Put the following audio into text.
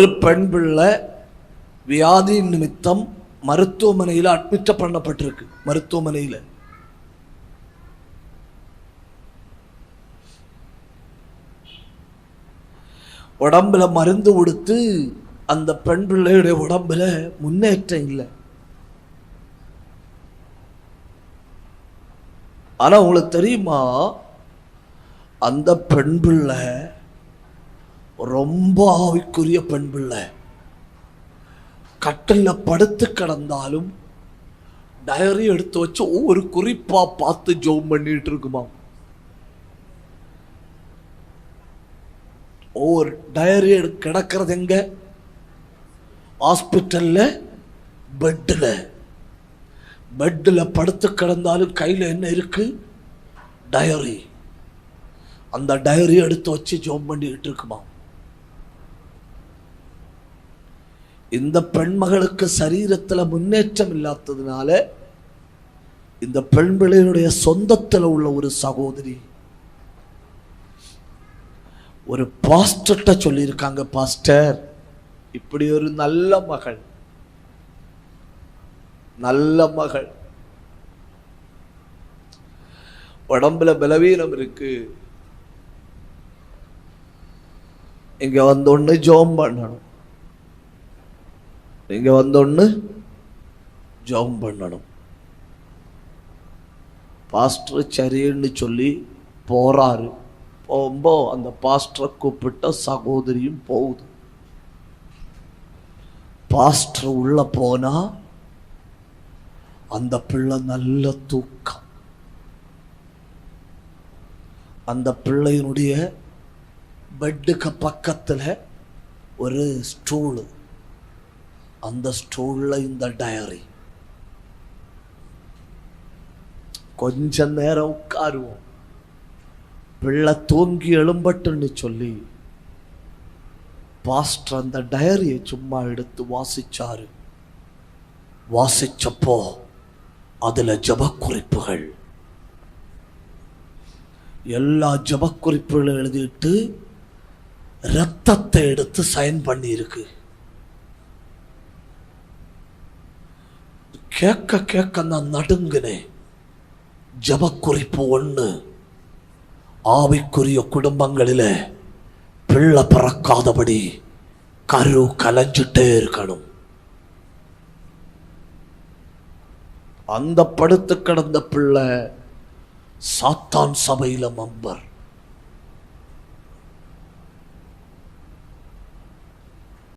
ஒரு பெண் பிள்ளை வியாதி நிமித்தம் மருத்துவமனையில் அட்மிட் பண்ணப்பட்டிருக்கு மருத்துவமனையில். உடம்புல மருந்து கொடுத்து அந்த பெண் பிள்ளையுடைய உடம்புல முன்னேற்றம் இல்லை. ஆனா உங்களுக்கு தெரியுமா? அந்த பெண் பிள்ளை ரொம்ப ஆவிக்குரிய பெண் பிள்ளை. கட்டில் படுத்து கிடந்தாலும் டயரி எடுத்து வச்சு ஒவ்வொரு குறிப்பா பார்த்து ஜோம் பண்ணிட்டு இருக்குமா ஒவ்வொரு டயரி கிடக்கிறது எங்க? ஹாஸ்பிட்டல்ல பெட்டில் பெட்டில் படுத்து கிடந்தாலும் கையில் என்ன இருக்கு? டயரி அந்த டயரி எடுத்து வச்சு ஜோம் பண்ணிக்கிட்டு இருக்குமா இந்த பெண்மகளுக்கு சரீரத்தில் முன்னேற்றம் இல்லாததுனால இந்த பெண் சொந்தத்தில் உள்ள ஒரு சகோதரி ஒரு பாஸ்டர்கிட்ட சொல்லியிருக்காங்க பாஸ்டர் இப்படி ஒரு நல்ல மகள் நல்ல மகள் உடம்புல பலவீனம் இருக்கு இங்க வந்தோடனே ஜோம் பண்ணணும். நீங்கள் வந்தோன்னு ஜபம் பண்ணணும். பாஸ்டர் சரின்னு சொல்லி போகிறாரு போகும்போ அந்த பாஸ்டரை கூப்பிட்ட சகோதரியும் போகுது. பாஸ்டர் உள்ள போனா அந்த பிள்ளை நல்ல தூக்கம். அந்த பிள்ளையினுடைய பெட்டுக்கு பக்கத்தில் ஒரு ஸ்டூலு. அந்த ஸ்டூலில் இந்த டயரி கொஞ்ச நேரம் உட்காருவோம் பிள்ளை தூங்கி எழும்பட்டுன்னு சொல்லி பாஸ்டர் அந்த டயரியை சும்மா எடுத்து வாசிச்சாரு வாசிச்சப்போ அதுல ஜபக்குறிப்புகள் எல்லா ஜபக்குறிப்புகளும் எழுதிட்டு ரத்தத்தை எடுத்து சைன் பண்ணியிருக்கு கேட்க கேட்க நான் நடுங்கினேன் ஜபக்குறிப்பு ஒன்று ஆவிக்குரிய குடும்பங்களில் பிள்ளை பிறக்காதபடி கரு கலைஞ்சிட்டே இருக்கணும் அந்த படுத்து கிடந்த பிள்ளை சாத்தான் சபையில் மம்பர்